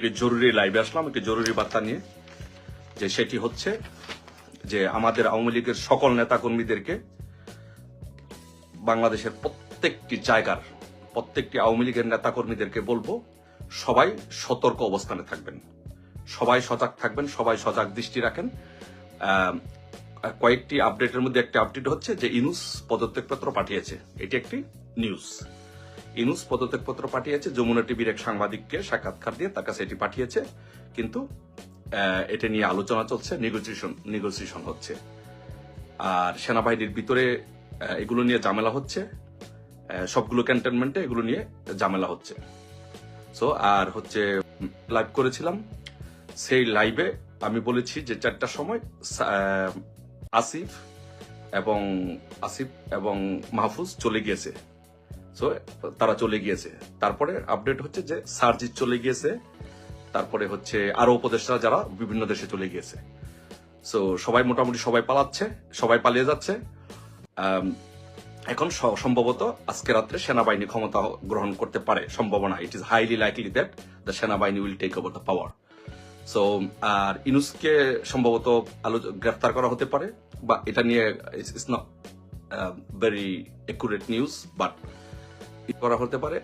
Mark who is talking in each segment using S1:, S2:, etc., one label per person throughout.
S1: একটি জরুরি লাইভে আসলাম। একটি জরুরি বার্তা নিয়ে, যে সেটি হচ্ছে যে আমাদের আওয়ামী লীগের সকল নেতাকর্মীদেরকে বাংলাদেশের প্রত্যেকটি জায়গার, প্রত্যেকটি আওয়ামী লীগের নেতাকর্মীদেরকে বলব, সবাই সতর্ক অবস্থানে থাকবেন। সবাই সজাগ থাকবেন, সবাই সজাগ দৃষ্টি রাখেন। কয়েকটি আপডেটের মধ্যে একটি আপডেট হচ্ছে যে ইনুস পদত্যাগপত্র পাঠিয়েছে। এটি একটি নিউজ ইনুস পদত্যাগপত্র পাঠিয়েছে, যমুনা টিভির এক সাংবাদিককে সাক্ষাৎকার দিয়ে তার কাছে এটি পাঠিয়েছে। কিন্তু এটা নিয়ে আলোচনা চলছে নেগোসিয়েশন নেগোসিয়েশন হচ্ছে। আর সেনাবাহিনীর ভিতরে এগুলো নিয়ে ঝামেলা হচ্ছে। সবগুলো ক্যান্টনমেন্টে এগুলো নিয়ে ঝামেলা হচ্ছে। সো আর হচ্ছে লাইভ করেছিলাম। সেই লাইভে আমি বলেছি যে চারটার সময় আসিফ এবং আসিফ এবং মাহফুজ চলে গিয়েছে। সো তারা চলে গিয়েছে। তারপরে আপডেট হচ্ছে যে সার্জিৎ চলে গিয়েছে। তারপরে হচ্ছে আরও উপদেষ্টা যারা বিভিন্ন দেশে চলে গিয়েছে। সো সবাই মোটামুটি সবাই পালাচ্ছে, সবাই পালিয়ে যাচ্ছে। এখন সম্ভবত আজকে রাত্রে সেনাবাহিনী ক্ষমতা গ্রহণ করতে পারে, সম্ভাবনা। It is highly likely that the সেনাবাহিনী will take over the power so আর ইনুসকে সম্ভবত আলো, গ্রেফতার করা হতে পারে, বা এটা নিয়ে it's not very accurate news but করা হতে পারে।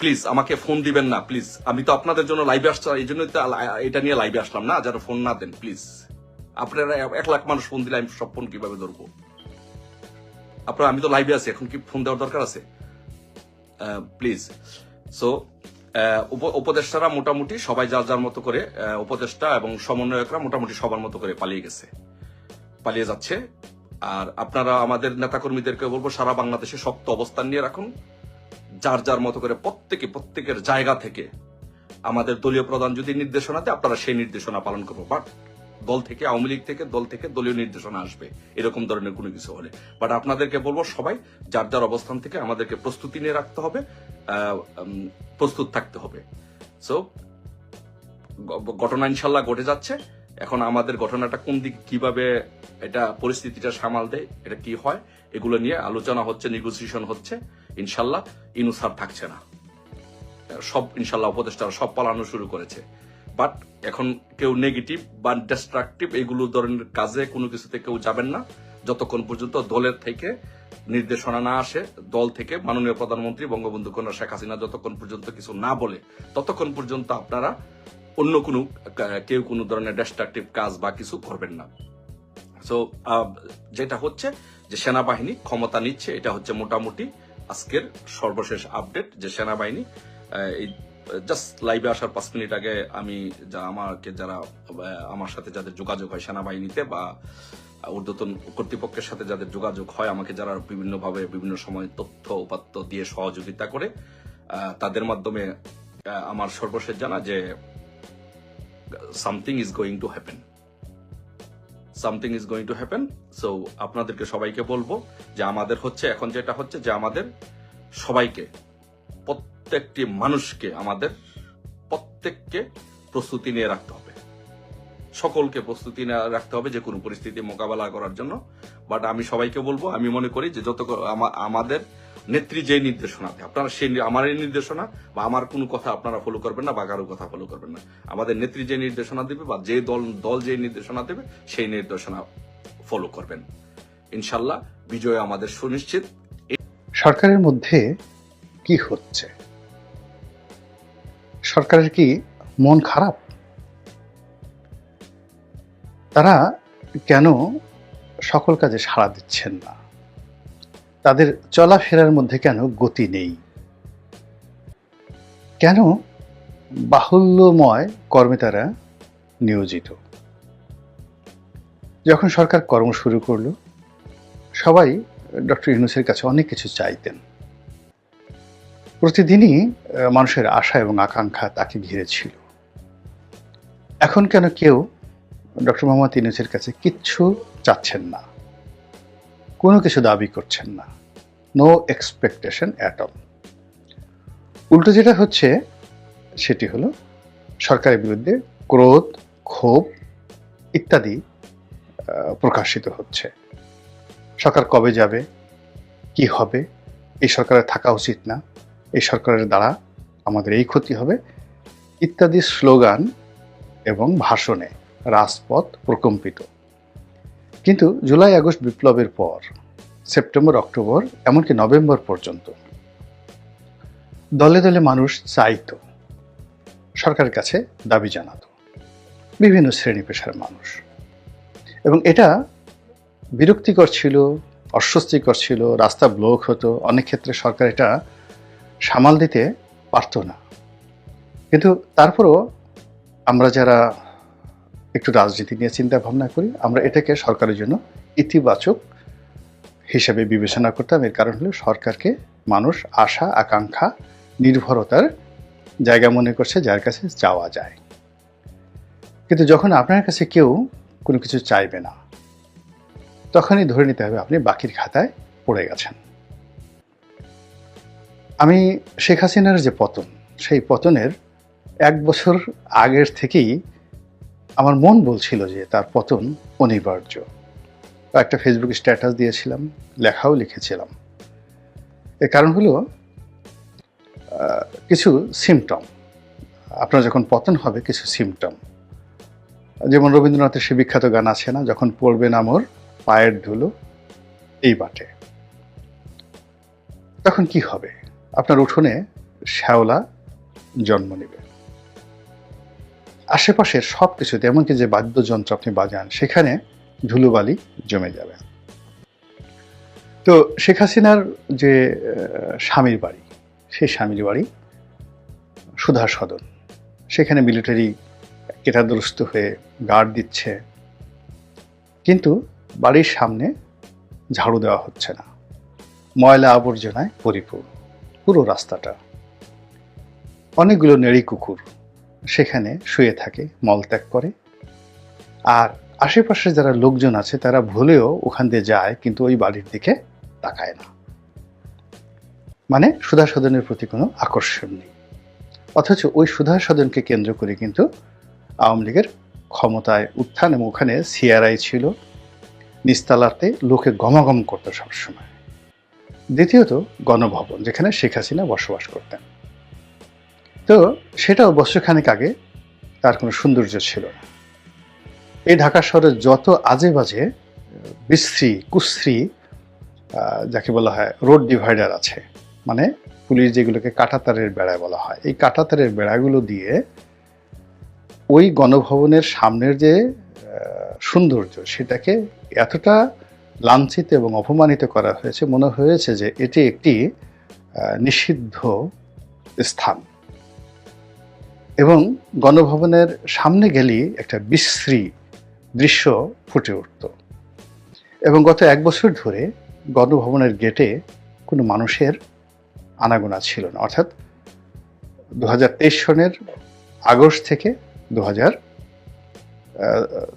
S1: প্লিজ আমাকে ফোন দিবেন না প্লিজ আমি তো আপনাদের জন্য লাইভে আসছি, এই জন্যই তো এটা নিয়ে লাইভে আসলাম না যারা ফোন না দেন প্লিজ আপনারা এক লাখ মানুষ ফোন দিলে আমি সব ফোন কীভাবে ধরবো? আপনারা, আমি তো লাইভে আছি, এখন কি ফোন দেওয়ার দরকার আছে? প্লিজ সো উপদেষ্টারা মোটামুটি সবাই যার যার মতো করে উপদেষ্টা এবং সমন্বয়করা মোটামুটি সবার মতো করে পালিয়ে গেছে। পালিয়ে যাচ্ছে। আর আপনারা আমাদের নেতাকর্মীদেরকে বলব, সারা বাংলাদেশে শক্ত অবস্থান নিয়ে রাখুন। যার যার মতো করে প্রত্যেকে, প্রত্যেকের জায়গা থেকে আমাদের দলীয় প্রধান যদি নির্দেশনা দেয়, আপনারা সেই নির্দেশনা পালন করব। বাট দল থেকে, আওয়ামী লীগ থেকে দল থেকে দলীয় নির্দেশনা আসবে, এরকম ধরনের কোনো কিছু হলে। বাট আপনাদেরকে বলব সবাই, যার যার অবস্থান থেকে আমাদেরকে প্রস্তুতি নিয়ে রাখতে হবে প্রস্তুত থাকতে হবে। সো ঘটনা ইনশাল্লাহ ঘটে যাচ্ছে। এখন আমাদের ঘটনাটা কোন দিক কীভাবে এটা পরিস্থিতিটা সামাল দেয়, এটা কি হয়, এগুলো নিয়ে আলোচনা হচ্ছে নেগোসিয়েশন হচ্ছে, ইনশাল্লাহ ইনুসার থাকছে না। সব ইনশাল্লাহ উপদেষ্টারা সব পালানো শুরু করেছে। বাট এখন কেউ নেগেটিভ বা ডিস্ট্রাকটিভ এগুলো ধরনের কাজে কোনো কিছুতে কেউ যাবেন না। যতক্ষণ পর্যন্ত দলের থেকে নির্দেশনা না আসে, দল থেকে মাননীয় প্রধানমন্ত্রী বঙ্গবন্ধু কন্যা শেখ হাসিনা যতক্ষণ পর্যন্ত কিছু না বলে, ততক্ষণ পর্যন্ত আপনারা অন্য কোনো কেউ কোনো ধরনের ডিস্ট্রাকটিভ কাজ বা কিছু করবেন না। সো যেটা হচ্ছে যে সেনাবাহিনী ক্ষমতা নিচ্ছে, এটা হচ্ছে মোটামুটি আজকের সর্বশেষ আপডেট যে সেনাবাহিনী এই জাস্ট লাইভে আসার পাঁচ মিনিট আগে আমি যা, আমাকে যারা আমার সাথে যাদের যোগাযোগ হয় সেনাবাহিনীতে বা ঊর্ধ্বতন কর্তৃপক্ষের সাথে যাদের যোগাযোগ হয়, আমাকে যারা বিভিন্নভাবে বিভিন্ন সময় তথ্য, উপাত্ত দিয়ে সহযোগিতা করে তাদের মাধ্যমে আমার সর্বশেষ জানা যে something is going to happen something is going to happen so আপনাদেরকে সবাইকে বলব যে আমাদের হচ্ছে, এখন যেটা হচ্ছে যে আমাদের সবাইকে, প্রত্যেকটি মানুষকে আমাদের প্রত্যেককে প্রস্তুতি নিয়ে রাখতে হবে। সকলকে প্রস্তুতি নিয়ে রাখতে হবে যে কোনো পরিস্থিতি মোকাবেলা করার জন্য। বাট আমি সবাইকে বলব, আমি মনে করি যে যত আমাদের নেত্রী যে নির্দেশনা আপনারা সেই আমার এই নির্দেশনা বা আমার কোনো কথা আপনারা ফলো করবেন না বা কারও কথা ফলো করবেন না। আমাদের নেত্রী যে নির্দেশনা দেবে বা যে দল দল যে নির্দেশনা দেবে, সেই নির্দেশনা ফলো করবেন। ইনশাল্লাহ বিজয় আমাদের সুনিশ্চিত।
S2: সরকারের মধ্যে কি হচ্ছে? সরকারের কি মন খারাপ? তারা কেন সকল কাজে সাড়া দিচ্ছেন না? তাদের চলাফেরার মধ্যে কেন গতি নেই? কেন বাহুল্যময় কর্মে তারা নিয়োজিত? যখন সরকার কর্ম শুরু করল, সবাই ডক্টর ইউনুসের কাছে অনেক কিছু চাইতেন। প্রতিদিনই মানুষের আশা এবং আকাঙ্ক্ষা তাকে ঘিরে ছিল। এখন কেন কেউ ডক্টর মোহাম্মদ ইউনুসের কাছে কিচ্ছু চাচ্ছেন না? কোনো কিছু দাবি করছেন না। নো এক্সপেকটেশন অ্যাট অল উল্টো যেটা হচ্ছে, সেটি হলো সরকারের বিরুদ্ধে ক্রোধ, ক্ষোভ ইত্যাদি প্রকাশিত হচ্ছে। সরকার কবে যাবে? কি হবে? এই সরকারের থাকা উচিত না। এই সরকারের দ্বারা আমাদের এই ক্ষতি হবে। ইত্যাদি স্লোগান এবং ভাষণে রাজপথ প্রকম্পিত। কিন্তু জুলাই আগস্ট বিপ্লবের পর, সেপ্টেম্বর, অক্টোবর, এমনকি নভেম্বর পর্যন্ত দলে দলে মানুষ চাইতো, সরকারের কাছে দাবি জানাতো, বিভিন্ন শ্রেণি পেশার মানুষ। এবং এটা বিরক্তিকর ছিল, অস্বস্তিকর ছিল, রাস্তা ব্লক হতো, অনেক ক্ষেত্রে সরকার এটা সামাল দিতে পারতো না। কিন্তু তারপরও আমরা যারা একটু রাজনীতি নিয়ে চিন্তা ভাবনা করি। আমরা এটাকে সরকারের জন্য ইতিবাচক হিসেবে বিবেচনা করতাম। এর কারণ হলো সরকারকে মানুষ আশা, আকাঙ্ক্ষা, নির্ভরতার জায়গা মনে করছে যার কাছে যাওয়া যায়। কিন্তু যখন আপনার কাছে কেউ কোনো কিছু চাইবে না, তখনই ধরে নিতে হবে আপনি বাকির খাতায় পড়ে গেছেন। আমি শেখ হাসিনার যে পতন, সেই পতনের এক বছর আগের থেকেই আমার মন বলছিল যে তার পতন অনিবার্য। একটা ফেসবুক স্ট্যাটাস দিয়েছিলাম, লেখাও লিখেছিলাম। এর কারণ হলো কিছু সিমটম আপনার যখন পতন হবে, কিছু সিমটম যেমন রবীন্দ্রনাথের সে বিখ্যাত গান আছে না, যখন পড়বেন আমর পায়ের ধুলো এই বাটে। তখন কি হবে? আপনার উঠোনে শ্যাওলা জন্ম নেবে। আশেপাশের সব কিছুতে এমনকি যে বাদ্যযন্ত্র আপনি বাজান, সেখানে ধুলোবালি জমে যাবে। তো শেখ হাসিনার যে স্বামীর বাড়ি, সেই স্বামীর বাড়ি সুধা সদন। সেখানে মিলিটারি কেটাদুরস্ত হয়ে গার্ড দিচ্ছে। কিন্তু বাড়ির সামনে ঝাড়ু দেওয়া হচ্ছে না। ময়লা আবর্জনায় পরিপূর্ণ। পুরো রাস্তাটা। অনেকগুলো নেড়ি কুকুর সেখানে শুয়ে থাকে মলত্যাগ করে। আর আশেপাশে যারা লোকজন আছে, তারা ভুলেও ওখান দিয়ে যায়, কিন্তু ওই বাড়ির দিকে তাকায় না। মানে সুধা সদনের প্রতি কোনো আকর্ষণ নেই। অথচ ওই সুধা সদনকে কেন্দ্র করে কিন্তু আওয়ামী লীগের ক্ষমতায় উত্থান এবং ওখানে সিআরআই ছিল। নিস্তালাতে লোকে গমাগম করতো সবসময়। দ্বিতীয়ত গণভবন, যেখানে শেখ হাসিনা বসবাস করতেন। তো সেটাও বছরখানেক আগে, তার কোনো সৌন্দর্য ছিল না। এই ঢাকা শহরে যত আজে বাজে বিশ্রী, কুশ্রী যাকে বলা হয় রোড ডিভাইডার আছে মানে পুলিশ যেগুলোকে কাঁটাতারের বেড়া বলা হয়, এই কাঁটাতারের বেড়াগুলো দিয়ে ওই গণভবনের সামনের যে সৌন্দর্য, সেটাকে এতটা লাঞ্ছিত এবং অপমানিত করা হয়েছে, মনে হয়েছে যে এটি একটি নিষিদ্ধ স্থান। এবং গণভবনের সামনে গেলেই একটা বিশ্রী দৃশ্য ফুটে উঠত। এবং গত এক বছর ধরে গণভবনের গেটে কোনো মানুষের আনাগোনা ছিল না। অর্থাৎ দু হাজার তেইশ সনের আগস্ট থেকে দু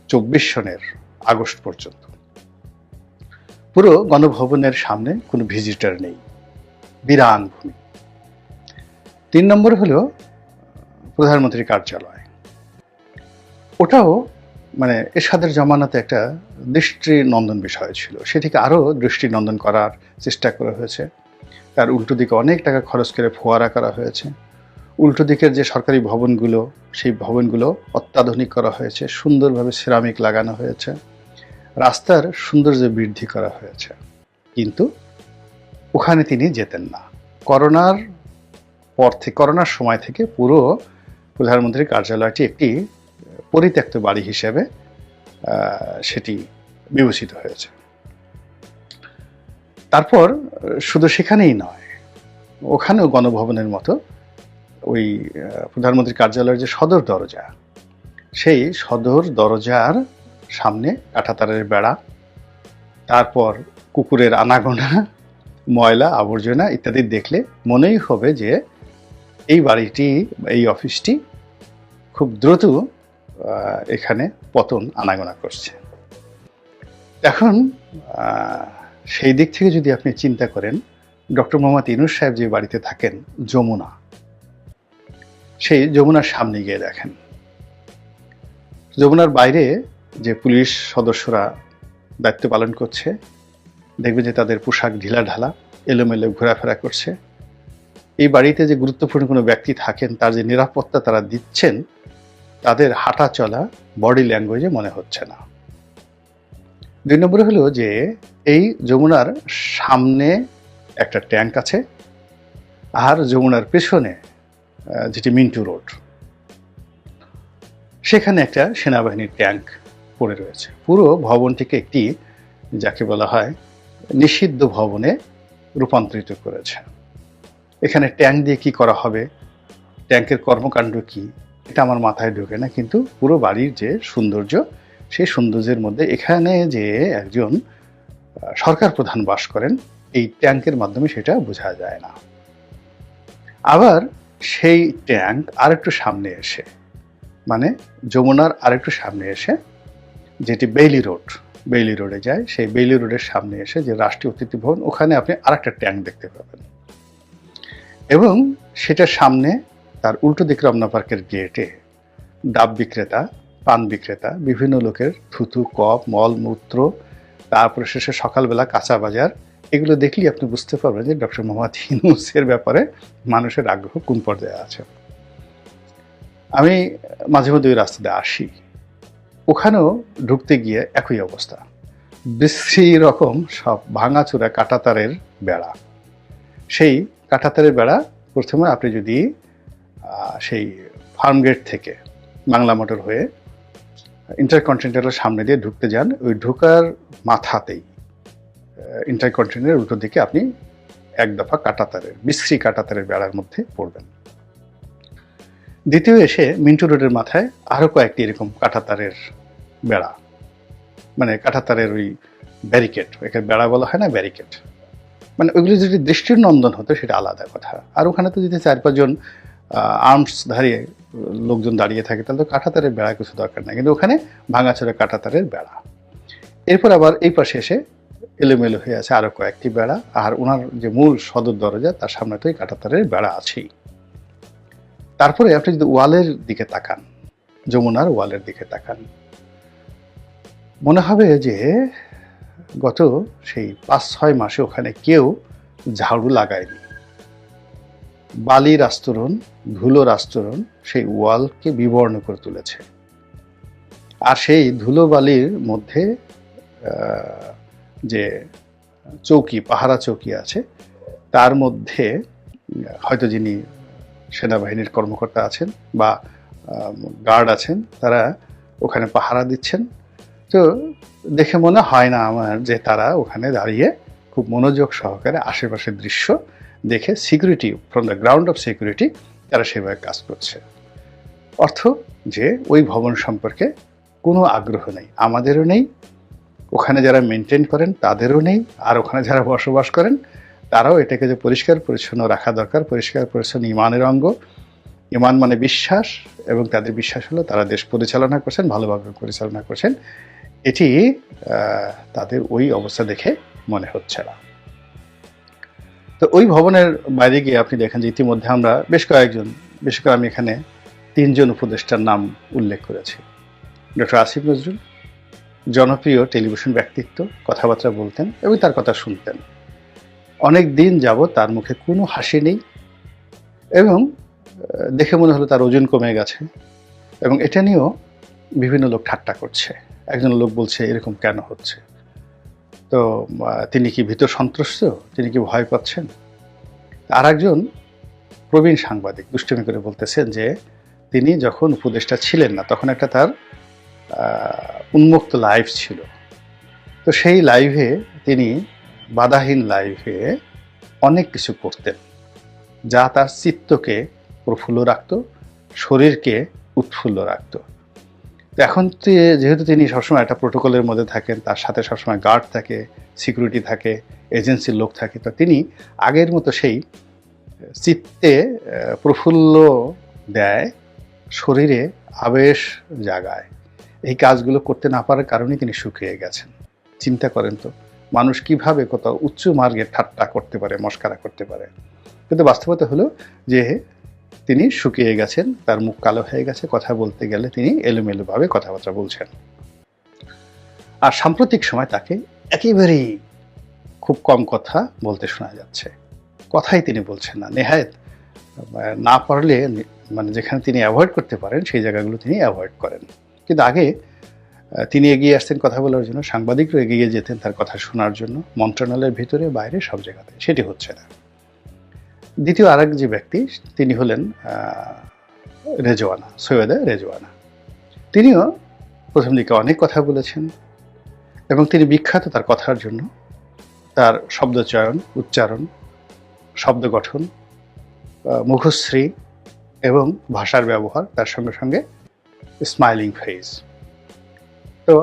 S2: চব্বিশ সনের আগস্ট পর্যন্ত। পুরো গণভবনের সামনে কোনো ভিজিটার নেই। বিরান ভূমি। তিন নম্বর হলো প্রধানমন্ত্রীর কার্যালয়। ওটাও মানে এরশাদের জমানাতে একটা দৃষ্টি নন্দন বিষয় ছিল। সেটিকে আরও দৃষ্টি নন্দন করার চেষ্টা করা হয়েছে। তার উল্টো দিকে অনেক টাকা খরচ করে ফোয়ারা করা হয়েছে। উল্টো দিকের যে সরকারি ভবনগুলো, সেই ভবনগুলো অত্যাধুনিক করা হয়েছে। সুন্দরভাবে সিরামিক লাগানো হয়েছে। রাস্তার সৌন্দর্য বৃদ্ধি করা হয়েছে। কিন্তু ওখানে তিনি যেতেন না। করোনার পর থেকে করোনার সময় থেকে পুরো প্রধানমন্ত্রীর কার্যালয়টি একটি পরিত্যক্ত বাড়ি হিসেবে সেটি বিবেচিত হয়েছে। তারপর, শুধু সেখানেই নয়, ওখানেও গণভবনের মতো ওই প্রধানমন্ত্রীর কার্যালয়ের যে সদর দরজা, সেই সদর দরজার সামনে কাঁটাতারের বেড়া, তারপর কুকুরের আনাগোনা, ময়লা, আবর্জনা ইত্যাদি দেখলে মনেই হবে যে এই বাড়িটি, এই অফিসটি খুব দ্রুত এখানে পতন আনাগোনা করছে। এখন সেই দিক থেকে যদি আপনি চিন্তা করেন, ডক্টর মোহাম্মদ ইনুস সাহেব যে বাড়িতে থাকেন, যমুনা, সেই যমুনার সামনে গিয়ে দেখেন। যমুনার বাইরে যে পুলিশ সদস্যরা দায়িত্ব পালন করছে, দেখবে যে তাদের পোশাক ঢিলা ঢালা এলোমেলো ঘোরাফেরা করছে। এই বাড়িতে যে গুরুত্বপূর্ণ কোনো ব্যক্তি থাকেন, তার যে নিরাপত্তা তারা দিচ্ছেন, তাদের হাঁটা চলা বডি ল্যাঙ্গুয়েজে মনে হচ্ছে না। দুই নম্বরে হলো যে, এই যমুনার সামনে একটা ট্যাঙ্ক আছে, আর যমুনার পেছনে যেটি মিন্টু রোড। সেখানে একটা সেনাবাহিনীর ট্যাঙ্ক পড়ে রয়েছে। পুরো ভবনটিকে একটি, যাকে বলা হয়, নিষিদ্ধ ভবনে রূপান্তরিত করেছে। এখানে ট্যাঙ্ক দিয়ে কি করা হবে? ট্যাঙ্কের কর্মকাণ্ড কি? এটা আমার মাথায় ঢোকে না, কিন্তু পুরো বাড়ির যে সৌন্দর্য, সেই সৌন্দর্যের মধ্যে এখানে যে একজন সরকার প্রধান বাস করেন, এই ট্যাঙ্কের মাধ্যমে সেটা বোঝা যায় না। আবার সেই ট্যাঙ্ক আরেকটু সামনে এসে মানে যমুনার আরেকটু সামনে এসে, যেটি বেইলি রোড, বেইলি রোডে যায়, সেই বেইলি রোডের সামনে এসে যে রাষ্ট্রীয় অতিথি ভবন, ওখানে আপনি আরেকটা ট্যাঙ্ক দেখতে পাবেন। এবং সেটার সামনে তার উল্টো দিক রমনা পার্কের গেটে ডাব বিক্রেতা, পান বিক্রেতা, বিভিন্ন লোকের থুতু, কপ, মল, মূত্র, তারপরে শেষে সকালবেলা কাঁচা বাজার, এগুলো দেখলেই আপনি বুঝতে পারবেন যে ডক্টর মোহাম্মদ ইউনুসের ব্যাপারে মানুষের আগ্রহ কোন পর্যায়ে আছে। আমি মাঝে মধ্যে ওই রাস্তাতে আসি। ওখানেও ঢুকতে গিয়ে একই অবস্থা। বিশ্রী রকম সব ভাঙাচুরা কাটাতারের বেড়া। সেই কাটাতারের বেড়া প্রথমে আপনি যদি সেই ফার্ম গেট থেকে বাংলা মোটর হয়ে ইন্টারকন্টিনেন্টালের সামনে দিয়ে ঢুকতে যান, ওই ঢোকার মাথাতেই ইন্টারকন্টিনেন্টের উল্টো দিকে আপনি এক দফা কাটাতারের বিশ্রী কাটাতারের বেড়ার মধ্যে পড়বেন। দ্বিতীয় এসে মিন্টু রোডের মাথায় আরও কয়েকটি এরকম কাঁটাতারের বেড়া মানে কাঁটাতারের ওই ব্যারিকেড একে বেড়া বলা হয় না ব্যারিকেড মানে ওইগুলো যদি দৃষ্টির নন্দন হতো, সেটা আলাদা কথা। আর ওখানে তো যদি চার পাঁচজন আর্মস ধারিয়ে লোকজন দাঁড়িয়ে থাকে, তাহলে তো কাঁটাতারের বেড়া কিছু দরকার নাই। কিন্তু ওখানে ভাঙাচোরা কাঁটাতারের বেড়া। এরপর আবার এই পাশে এসে এলোমেলো হয়ে আছে আরও কয়েকটি বেড়া, আর ওনার যে মূল সদর দরজা, তার সামনে তো এই কাঁটাতারের বেড়া আছেই। তারপরে আপনি যদি ওয়ালের দিকে তাকান, যমুনার ওয়ালের দিকে তাকান, মনে হবে যে গত সেই পাঁচ ছয় মাসে ওখানে কেউ ঝাড়ু লাগায়নি। বালির আস্তরণ, ধুলোর আস্তরণ সেই ওয়ালকে বিবর্ণ করে তুলেছে। আর সেই ধুলো বালির মধ্যে যে চৌকি, পাহারা চৌকি আছে, তার মধ্যে, হয়তো যিনি সেনাবাহিনীর কর্মকর্তা আছেন বা গার্ড আছেন, তারা ওখানে পাহারা দিচ্ছেন। তো দেখে মনে হয় না আমার যে তারা ওখানে দাঁড়িয়ে খুব মনোযোগ সহকারে আশেপাশের দৃশ্য দেখে security from the ground of security তারা সেভাবে কাজ করছে। অর্থ যে ওই ভবন সম্পর্কে কোনো আগ্রহ নেই, আমাদেরও নেই, ওখানে যারা মেনটেন করেন তাদেরও নেই, আর ওখানে যারা বসবাস করেন, তারাও এটাকে যে পরিষ্কার পরিচ্ছন্ন রাখা দরকার, পরিষ্কার পরিচ্ছন্ন ইমানের অঙ্গ, ইমান মানে বিশ্বাস, এবং তাদের বিশ্বাস হলো তারা দেশ পরিচালনা করছেন, ভালোভাবে পরিচালনা করছেন এটি তাদের ওই অবস্থা দেখে মনে হচ্ছে না। তো ওই ভবনের বাইরে গিয়ে আপনি দেখেন যে ইতিমধ্যে আমরা বেশ কয়েকজন, বেশ করে আমি এখানে তিনজন উপদেষ্টার নাম উল্লেখ করেছি। ডক্টর আসিফ নজরুল, জনপ্রিয় টেলিভিশন ব্যক্তিত্ব, কথাবার্তা বলতেন এবং তার কথা শুনতেন। অনেক দিন যাবৎ তার মুখে কোনো হাসি নেই এবং দেখে মনে হলো তার ওজন কমে গেছে এবং এটা নিয়েও বিভিন্ন লোক ঠাট্টা করছে। একজন লোক বলছে, এরকম কেন হচ্ছে? তো তিনি কি ভীত সন্ত্রস্ত তিনি কি ভয় পাচ্ছেন? আর একজন প্রবীণ সাংবাদিক দুষ্টমি করে বলতেছেন যে, তিনি যখন উপদেষ্টা ছিলেন না, তখন একটা তার উন্মুক্ত লাইভ ছিল। তো সেই লাইভে তিনি বাধাহীন লাইভে অনেক কিছু করতেন। যা তার চিত্তকে প্রফুল্ল রাখত, শরীরকে উৎফুল্ল রাখত। এখন যেহেতু তিনি সবসময় একটা প্রোটোকলের মধ্যে থাকেন, তার সাথে সবসময় গার্ড থাকে, সিকিউরিটি থাকে, এজেন্সির লোক থাকে, তো তিনি আগের মতো সেই চিত্তে প্রফুল্ল দেয় শরীরে আবেশ জাগায়। এই কাজগুলো করতে না পারার কারণে তিনি শুকিয়ে গেছেন। চিন্তা করেন তো, মানুষ কীভাবে কত উচ্চ মার্গে ঠাট্টা করতে পারে, মস্কারা করতে পারে। কিন্তু বাস্তবতা হলো যে তিনি শুকিয়ে গেছেন, তার মুখ কালো হয়ে গেছে, কথা বলতে গেলে তিনি এলোমেলোভাবে কথাবার্তা বলছেন। আর সাম্প্রতিক সময় তাকে একেবারেই খুব কম কথা বলতে শোনা যাচ্ছে। কথাই তিনি বলছেন না। নেহায়ত, না পারলে মানে যেখানে তিনি অ্যাভয়েড করতে পারেন, সেই জায়গাগুলো তিনি অ্যাভয়েড করেন। কিন্তু আগে তিনি এগিয়ে আসতেন কথা বলার জন্য, সাংবাদিকরা এগিয়ে যেতেন তার কথা শোনার জন্য, মন্ত্রণালয়ের ভিতরে, বাইরে সব জায়গাতে। সেটি হচ্ছে না। দ্বিতীয় আরেক যে ব্যক্তি, তিনি হলেন রেজওয়ানা, সৈয়দা রেজওয়ানা। তিনিও প্রথম দিকে অনেক কথা বলেছেন এবং তিনি বিখ্যাত তার কথার জন্য। তার শব্দচয়ন, উচ্চারণ, শব্দ গঠন মুখশ্রী এবং ভাষার ব্যবহার, তার সঙ্গে সঙ্গে স্মাইলিং ফেস তো